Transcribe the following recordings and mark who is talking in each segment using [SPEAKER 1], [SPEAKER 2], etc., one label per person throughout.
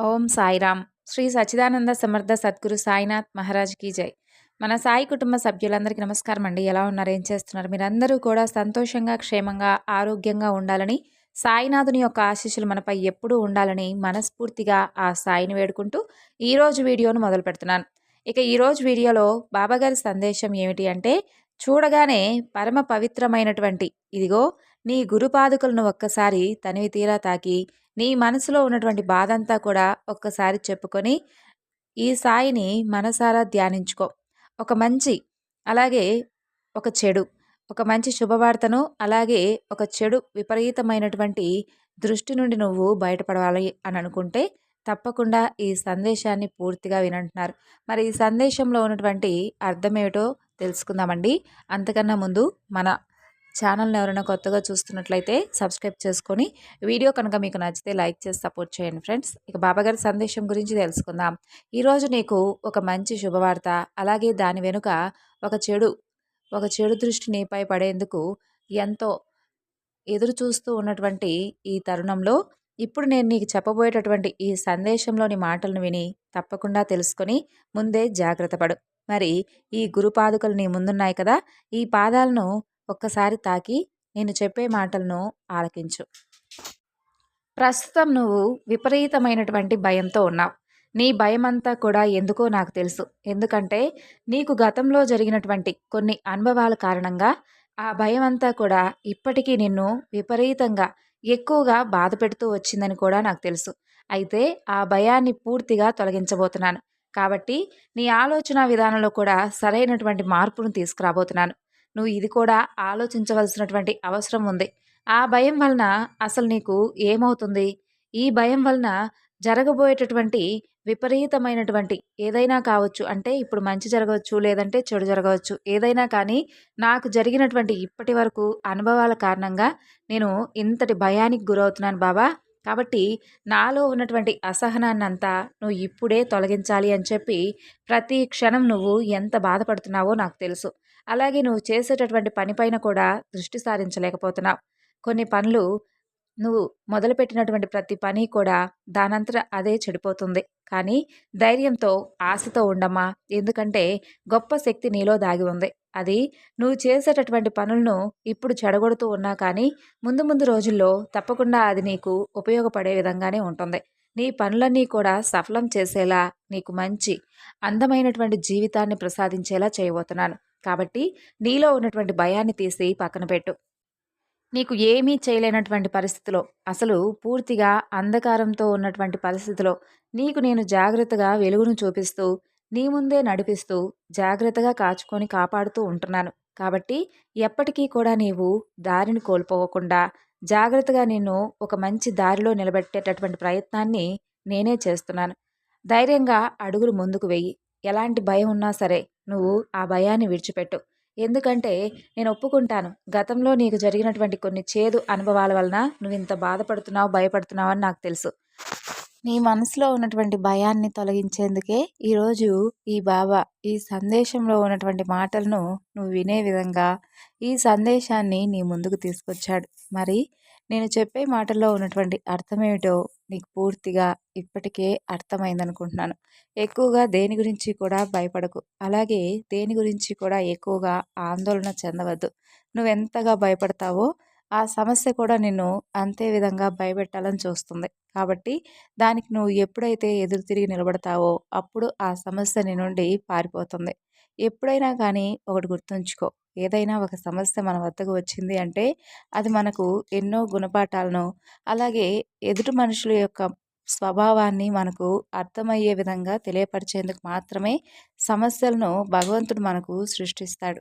[SPEAKER 1] ఓం సాయిరామ్ శ్రీ సచ్చిదానంద సమర్థ సద్గురు సాయినాథ్ మహారాజ్ కీ జై. మన సాయి కుటుంబ సభ్యులందరికీ నమస్కారం అండి. ఎలా ఉన్నారు? ఏం చేస్తున్నారు? మీరందరూ కూడా సంతోషంగా క్షేమంగా ఆరోగ్యంగా ఉండాలని సాయినాథుని యొక్క ఆశీస్సులు మనపై ఎప్పుడూ ఉండాలని మనస్ఫూర్తిగా ఆ సాయిని వేడుకుంటూ ఈరోజు వీడియోను మొదలు పెడుతున్నాను. ఇక ఈరోజు వీడియోలో బాబాగారి సందేశం ఏమిటి అంటే చూడగానే పరమ పవిత్రమైనటువంటి ఇదిగో నీ గురుపాదుకులను ఒక్కసారి తనివి తీరా తాకి నీ మనసులో ఉన్నటువంటి బాధ అంతా కూడా ఒక్కసారి చెప్పుకొని ఈ సాయిని మనసారా ధ్యానించుకో. ఒక మంచి అలాగే ఒక చెడు ఒక మంచి శుభవార్తను అలాగే ఒక చెడు విపరీతమైనటువంటి దృష్టి నుండి నువ్వు బయటపడవాలి అని అనుకుంటే తప్పకుండా ఈ సందేశాన్ని పూర్తిగా వినంటున్నారు. మరి ఈ సందేశంలో ఉన్నటువంటి అర్థం ఏమిటో తెలుసుకుందామండి. అంతకన్నా ముందు మన ఛానల్ని ఎవరైనా కొత్తగా చూస్తున్నట్లయితే సబ్స్క్రైబ్ చేసుకొని వీడియో కనుక మీకు నచ్చితే లైక్ చేసి సపోర్ట్ చేయండి ఫ్రెండ్స్. ఇక బాబాగారి సందేశం గురించి తెలుసుకుందాం. ఈరోజు నీకు ఒక మంచి శుభవార్త అలాగే దాని వెనుక ఒక చెడు ఒక చెడు దృష్టి నీపై పడేందుకు ఎంతో ఎదురు చూస్తూ ఉన్నటువంటి ఈ తరుణంలో ఇప్పుడు నేను నీకు చెప్పబోయేటటువంటి ఈ సందేశంలోని మాటలను విని తప్పకుండా తెలుసుకొని ముందే జాగ్రత్త పడు. మరి ఈ గురుపాదుకలు నీ ముందున్నాయి కదా ఈ పాదాలను ఒక్కసారి తాకి నేను చెప్పే మాటలను ఆలకించు. ప్రస్తుతం నువ్వు విపరీతమైనటువంటి భయంతో ఉన్నావు. నీ భయమంతా కూడా ఎందుకో నాకు తెలుసు. ఎందుకంటే నీకు గతంలో జరిగినటువంటి కొన్ని అనుభవాల కారణంగా ఆ భయం అంతా కూడా ఇప్పటికీ నిన్ను విపరీతంగా ఎక్కువగా బాధ పెడుతూ వచ్చిందని కూడా నాకు తెలుసు. అయితే ఆ భయాన్ని పూర్తిగా తొలగించబోతున్నాను. కాబట్టి నీ ఆలోచన విధానంలో కూడా సరైనటువంటి మార్పును తీసుకురాబోతున్నాను. నువ్వు ఇది కూడా ఆలోచించవలసినటువంటి అవసరం ఉంది. ఆ భయం వలన అసలు నీకు ఏమవుతుంది? ఈ భయం వలన జరగబోయేటటువంటి విపరీతమైనటువంటి ఏదైనా కావచ్చు అంటే ఇప్పుడు మంచి జరగవచ్చు లేదంటే చెడు జరగవచ్చు ఏదైనా కానీ నాకు జరిగినటువంటి ఇప్పటి వరకు అనుభవాల కారణంగా నేను ఇంతటి భయానికి గురవుతున్నాను బాబా. కాబట్టి నాలో ఉన్నటువంటి అసహనాన్ని అంతా నువ్వు ఇప్పుడే తొలగించాలి అని చెప్పి ప్రతి క్షణం నువ్వు ఎంత బాధపడుతున్నావో నాకు తెలుసు. అలాగే నువ్వు చేసేటటువంటి పనిపైన కూడా దృష్టి సారించలేకపోతున్నావు. కొన్ని పనులు నువ్వు మొదలుపెట్టినటువంటి ప్రతి పని కూడా దానంతట అదే చెడిపోతుంది. కానీ ధైర్యంతో ఆశతో ఉండమ్మా. ఎందుకంటే గొప్ప శక్తి నీలో దాగి ఉంది. అది నువ్వు చేసేటటువంటి పనులను ఇప్పుడు చెడగొడుతూ ఉన్నా కానీ ముందు ముందు రోజుల్లో తప్పకుండా అది నీకు ఉపయోగపడే విధంగానే ఉంటుంది. నీ పనులన్నీ కూడా సఫలం చేసేలా నీకు మంచి అందమైనటువంటి జీవితాన్ని ప్రసాదించేలా చేయబోతున్నాను. కాబట్టి నీలో ఉన్నటువంటి భయాన్ని తీసి పక్కన పెట్టు. నీకు ఏమీ చేయలేనటువంటి పరిస్థితిలో అసలు పూర్తిగా అంధకారంతో ఉన్నటువంటి పరిస్థితిలో నీకు నేను జాగ్రత్తగా వెలుగును చూపిస్తూ నీ ముందే నడిపిస్తూ జాగ్రత్తగా కాచుకొని కాపాడుతూ ఉంటున్నాను. కాబట్టి ఎప్పటికీ కూడా నీవు దారిని కోల్పోకుండా జాగ్రత్తగా నిన్ను ఒక మంచి దారిలో నిలబెట్టేటటువంటి ప్రయత్నాన్ని నేనే చేస్తున్నాను. ధైర్యంగా అడుగులు ముందుకు వెయ్యి ఎలాంటి భయం ఉన్నా సరే నువ్వు ఆ భయాన్ని విడిచిపెట్టు. ఎందుకంటే నేను ఒప్పుకుంటాను. గతంలో నీకు జరిగినటువంటి కొన్ని చేదు అనుభవాల వలన నువ్వు ఇంత బాధపడుతున్నావు భయపడుతున్నావు అని నాకు తెలుసు. నీ మనసులో ఉన్నటువంటి భయాన్ని తొలగించేందుకే ఈరోజు ఈ బాబా ఈ సందేశంలో ఉన్నటువంటి మాటలను నువ్వు వినే విధంగా ఈ సందేశాన్ని నీ ముందుకు తీసుకొచ్చాడు. మరి నేను చెప్పే మాటల్లో ఉన్నటువంటి అర్థమేమిటో నీకు పూర్తిగా ఇప్పటికే అర్థమైందనుకుంటున్నాను. ఎక్కువగా దేని గురించి కూడా భయపడకు. అలాగే దేని గురించి కూడా ఎక్కువగా ఆందోళన చెందవద్దు. నువ్వెంతగా భయపడతావో ఆ సమస్య కూడా నిన్ను అంతే విధంగా భయపెట్టాలని చూస్తుంది. కాబట్టి దానికి నువ్వు ఎప్పుడైతే ఎదురు తిరిగి నిలబడతావో అప్పుడు ఆ సమస్య నీ నుండి పారిపోతుంది. ఎప్పుడైనా కానీ ఒకటి గుర్తుంచుకో. ఏదైనా ఒక సమస్య మన వద్దకు వచ్చింది అంటే అది మనకు ఎన్నో గుణపాఠాలను అలాగే ఎదుటి మనుషుల యొక్క స్వభావాన్ని మనకు అర్థమయ్యే విధంగా తెలియపరిచేందుకు మాత్రమే సమస్యలను భగవంతుడు మనకు సృష్టిస్తాడు.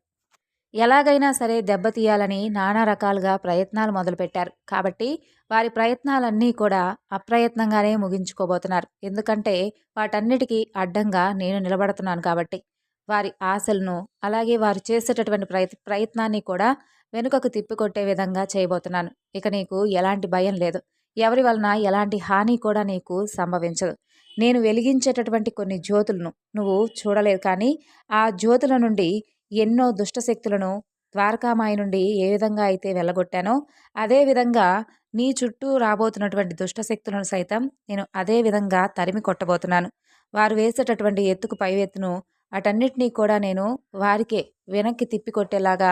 [SPEAKER 1] ఎలాగైనా సరే దెబ్బతీయాలని నానా రకాలుగా ప్రయత్నాలు మొదలుపెట్టారు. కాబట్టి వారి ప్రయత్నాలన్నీ కూడా అప్రయత్నంగానే ముగించుకోబోతున్నారు. ఎందుకంటే వాటన్నిటికీ అడ్డంగా నేను నిలబడుతున్నాను కాబట్టి. వారి ఆశలను అలాగే వారు చేసేటటువంటి ప్రయత్ ప్రయత్నాన్ని కూడా వెనుకకు తిప్పికొట్టే విధంగా చేయబోతున్నాను. ఇక నీకు ఎలాంటి భయం లేదు. ఎవరి వలన ఎలాంటి హాని కూడా నీకు సంభవించదు. నేను వెలిగించేటటువంటి కొన్ని జ్యోతులను నువ్వు చూడలేదు కానీ ఆ జ్యోతుల నుండి ఎన్నో దుష్టశక్తులను ద్వారకామాయి నుండి ఏ విధంగా అయితే వెళ్ళగొట్టానో అదే విధంగా నీ చుట్టూ రాబోతున్నటువంటి దుష్టశక్తులను సైతం నేను అదే విధంగా తరిమి కొట్టబోతున్నాను. వారు వేసేటటువంటి ఎత్తుకు పై ఎత్తును అటన్నిటినీ కూడా నేను వారికే వెనక్కి తిప్పికొట్టేలాగా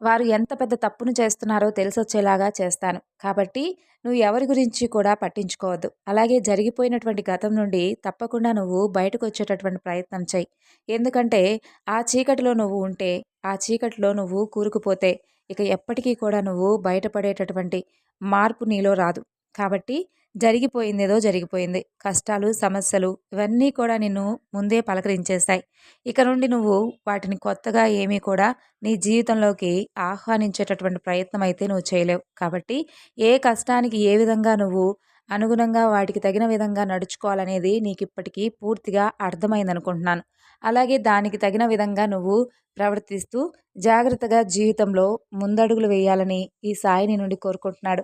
[SPEAKER 1] వారు ఎంత పెద్ద తప్పును చేస్తున్నారో తెలిసొచ్చేలాగా చేస్తాను. కాబట్టి నువ్వు ఎవరి గురించి కూడా పట్టించుకోవద్దు. అలాగే జరిగిపోయినటువంటి గతం నుండి తప్పకుండా నువ్వు బయటకు వచ్చేటటువంటి ప్రయత్నం చేయి. ఎందుకంటే ఆ చీకటిలో నువ్వు ఉంటే ఆ చీకటిలో నువ్వు కూరుకుపోతే ఇక ఎప్పటికీ కూడా నువ్వు బయటపడేటటువంటి మార్పు నీలో రాదు. కాబట్టి జరిగిపోయిందేదో జరిగిపోయింది. కష్టాలు సమస్యలు ఇవన్నీ కూడా నిన్ను ముందే పలకరించేస్తాయి. ఇక నుండి నువ్వు వాటిని కొత్తగా ఏమీ కూడా నీ జీవితంలోకి ఆహ్వానించేటటువంటి ప్రయత్నం అయితే నువ్వు చేయలేవు. కాబట్టి ఏ కష్టానికి ఏ విధంగా నువ్వు అనుగుణంగా వాటికి తగిన విధంగా నడుచుకోవాలనేది నీకు ఇప్పటికీ పూర్తిగా అర్థమైంది అనుకుంటున్నాను అలాగే దానికి తగిన విధంగా నువ్వు ప్రవర్తిస్తూ జాగ్రత్తగా జీవితంలో ముందడుగులు వేయాలని ఈ సాయిని నుండి కోరుకుంటున్నాడు.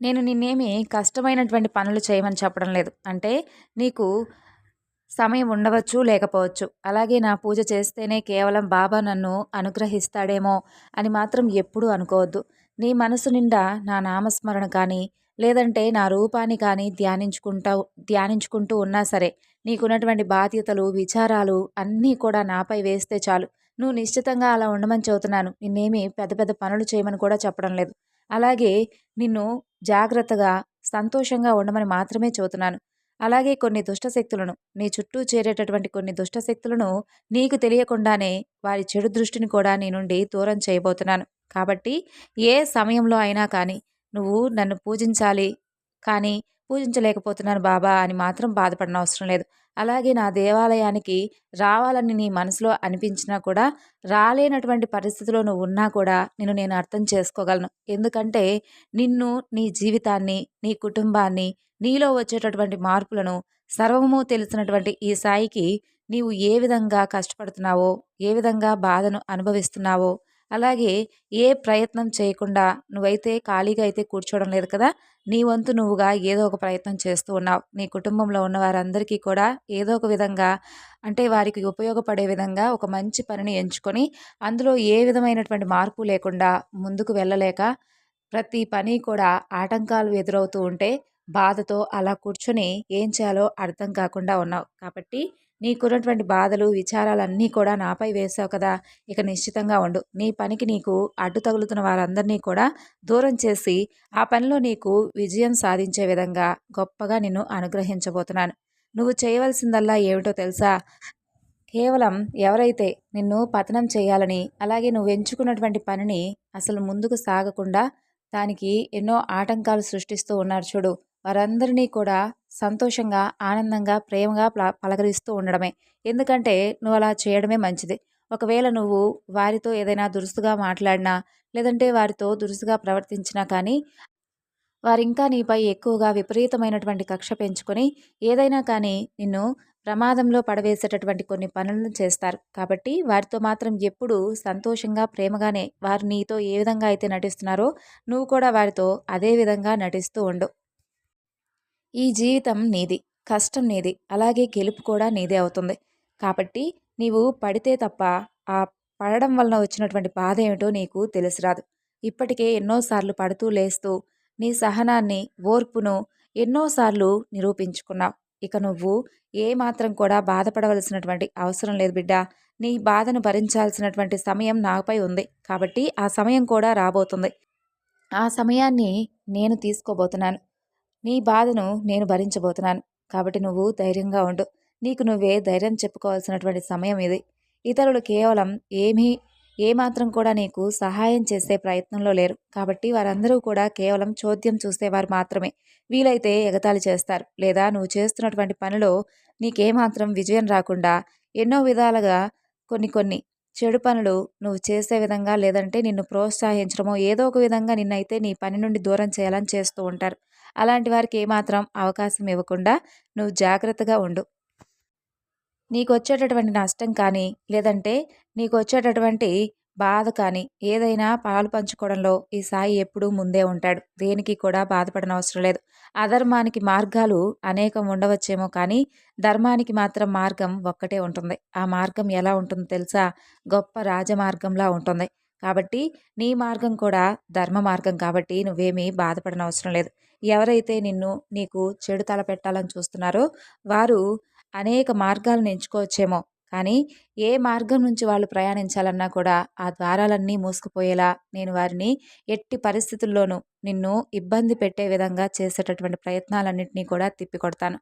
[SPEAKER 1] నేను నిన్నేమి కష్టమైనటువంటి పనులు చేయమని చెప్పడం లేదు. అంటే నీకు సమయం ఉండవచ్చు లేకపోవచ్చు. అలాగే నా పూజ చేస్తేనే కేవలం బాబా నన్ను అనుగ్రహిస్తాడేమో అని మాత్రం ఎప్పుడూ అనుకోవద్దు. నీ మనసు నిండా నా నామస్మరణ కానీ లేదంటే నా రూపాన్ని కానీ ధ్యానించుకుంటా ధ్యానించుకుంటూ ఉన్నా సరే నీకున్నటువంటి బాధ్యతలు విచారాలు అన్నీ కూడా నాపై వేస్తే చాలు. నువ్వు నిశ్చితంగా అలా ఉండమని చెబుతున్నాను. నిన్నేమి పెద్ద పెద్ద పనులు చేయమని కూడా చెప్పడం లేదు. అలాగే నిన్ను జాగ్రత్తగా సంతోషంగా ఉండమని మాత్రమే చెబుతున్నాను. అలాగే కొన్ని దుష్టశక్తులను నీ చుట్టూ చేరేటటువంటి కొన్ని దుష్టశక్తులను నీకు తెలియకుండానే వారి చెడు దృష్టిని కూడా నీ నుండి దూరం చేయబోతున్నాను. కాబట్టి ఏ సమయంలో అయినా కానీ నువ్వు నన్ను పూజించాలి. కానీ పూజించలేకపోతున్నాను బాబా అని మాత్రం బాధపడిన అవసరం లేదు. అలాగే నా దేవాలయానికి రావాలని నీ మనసులో అనిపించినా కూడా రాలేనటువంటి పరిస్థితిలో నువ్వు ఉన్నా కూడా నిన్ను నేను అర్థం చేసుకోగలను. ఎందుకంటే నిన్ను నీ జీవితాన్ని నీ కుటుంబాన్ని నీలో వచ్చేటటువంటి మార్పులను సర్వము తెలిసినటువంటి ఈ సాయికి నీవు ఏ విధంగా కష్టపడుతున్నావో ఏ విధంగా బాధను అనుభవిస్తున్నావో అలాగే ఏ ప్రయత్నం చేయకుండా నువ్వైతే ఖాళీగా అయితే కూర్చోవడం లేదు కదా నీ వంతు నువ్వుగా ఏదో ఒక ప్రయత్నం చేస్తూ ఉన్నావు. నీ కుటుంబంలో ఉన్న వారందరికీ కూడా ఏదో ఒక విధంగా అంటే వారికి ఉపయోగపడే విధంగా ఒక మంచి పనిని ఎంచుకొని అందులో ఏ విధమైనటువంటి మార్పు లేకుండా ముందుకు వెళ్ళలేక ప్రతి పని కూడా ఆటంకాలు ఎదురవుతూ ఉంటే బాధతో అలా కూర్చొని ఏం చేయాలో అర్థం కాకుండా ఉన్నావు. కాబట్టి నీకున్నటువంటి బాధలు విచారాలన్నీ కూడా నాపై వేసావు కదా! ఇక నిశ్చితంగా ఉండు. నీ పనికి నీకు అడ్డు తగులుతున్న వారందరినీ కూడా దూరం చేసి ఆ పనిలో నీకు విజయం సాధించే విధంగా గొప్పగా నిన్ను అనుగ్రహించబోతున్నాను. నువ్వు చేయవలసిందల్లా ఏమిటో తెలుసా? కేవలం ఎవరైతే నిన్ను పతనం చేయాలని అలాగే నువ్వు ఎంచుకున్నటువంటి పనిని అసలు ముందుకు సాగకుండా దానికి ఎన్నో ఆటంకాలు సృష్టిస్తూ ఉన్నారు చూడు. వారందరినీ కూడా సంతోషంగా ఆనందంగా ప్రేమగా పలకరిస్తూ ఉండడమే. ఎందుకంటే నువ్వు అలా చేయడమే మంచిది. ఒకవేళ నువ్వు వారితో ఏదైనా దురుసుగా మాట్లాడినా లేదంటే వారితో దురుసుగా ప్రవర్తించినా కానీ వారింకా నీపై ఎక్కువగా విపరీతమైనటువంటి కక్ష పెంచుకొని ఏదైనా కానీ నిన్ను ప్రమాదంలో పడవేసేటటువంటి కొన్ని పనులను చేస్తారు. కాబట్టి వారితో మాత్రం ఎప్పుడూ సంతోషంగా ప్రేమగానే వారు నీతో ఏ విధంగా అయితే నటిస్తున్నారో నువ్వు కూడా వారితో అదే విధంగా నటిస్తూ ఉండు. ఈ జీవితం నీది కష్టం నీది అలాగే గెలుపు కూడా నీదే అవుతుంది. కాబట్టి నీవు పడితే తప్ప ఆ పడడం వలన వచ్చినటువంటి బాధ ఏమిటో నీకు తెలిసిరాదు. ఇప్పటికే ఎన్నోసార్లు పడుతూ లేస్తూ నీ సహనాన్ని ఓర్పును ఎన్నోసార్లు నిరూపించుకున్నావు. ఇక నువ్వు ఏ మాత్రం కూడా బాధపడవలసినటువంటి అవసరం లేదు బిడ్డ. నీ బాధను భరించాల్సినటువంటి సమయం నాపై ఉంది. కాబట్టి ఆ సమయం కూడా రాబోతుంది. ఆ సమయాన్ని నేను తీసుకోబోతున్నాను. నీ బాధను నేను భరించబోతున్నాను. కాబట్టి నువ్వు ధైర్యంగా ఉండు. నీకు నువ్వే ధైర్యం చెప్పుకోవాల్సినటువంటి సమయం ఇది. ఇతరులు కేవలం ఏమీ ఏమాత్రం కూడా నీకు సహాయం చేసే ప్రయత్నంలో లేరు. కాబట్టి వారందరూ కూడా కేవలం చోద్యం చూసేవారు మాత్రమే. వీలైతే ఎగతాళి చేస్తారు. లేదా నువ్వు చేస్తున్నటువంటి పనిలో నీకేమాత్రం విజయం రాకుండా ఎన్నో విధాలుగా కొన్ని కొన్ని చెడు పనులు నువ్వు చేసే విధంగా లేదంటే నిన్ను ప్రోత్సహించడమో ఏదో ఒక విధంగా నిన్నైతే నీ పని నుండి దూరం చేయాలని చేస్తూ ఉంటారు. అలాంటి వారికి ఏమాత్రం అవకాశం ఇవ్వకుండా నువ్వు జాగ్రత్తగా ఉండు. నీకు వచ్చేటటువంటి నష్టం కానీ లేదంటే నీకు వచ్చేటటువంటి బాధ కానీ ఏదైనా పాలు పంచుకోవడంలో ఈ సాయి ఎప్పుడూ ముందే ఉంటాడు. దేనికి కూడా బాధపడన అవసరం లేదు. అధర్మానికి మార్గాలు అనేకం ఉండవచ్చేమో కానీ ధర్మానికి మాత్రం మార్గం ఒక్కటే ఉంటుంది. ఆ మార్గం ఎలా ఉంటుందో తెలుసా? గొప్ప రాజమార్గంలా ఉంటుంది. కాబట్టి నీ మార్గం కూడా ధర్మ మార్గం కాబట్టి నువ్వేమీ బాధపడనవసరం లేదు. ఎవరైతే నిన్ను నీకు చెడు తల పెట్టాలని చూస్తున్నారో వారు అనేక మార్గాలను ఎంచుకోవచ్చేమో. కానీ ఏ మార్గం నుంచి వాళ్ళు ప్రయాణించాలన్నా కూడా ఆ ద్వారాలన్నీ మూసుకుపోయేలా నేను వారిని ఎట్టి పరిస్థితుల్లోనూ నిన్ను ఇబ్బంది పెట్టే విధంగా చేసేటటువంటి ప్రయత్నాలన్నింటినీ కూడా తిప్పికొడతాను.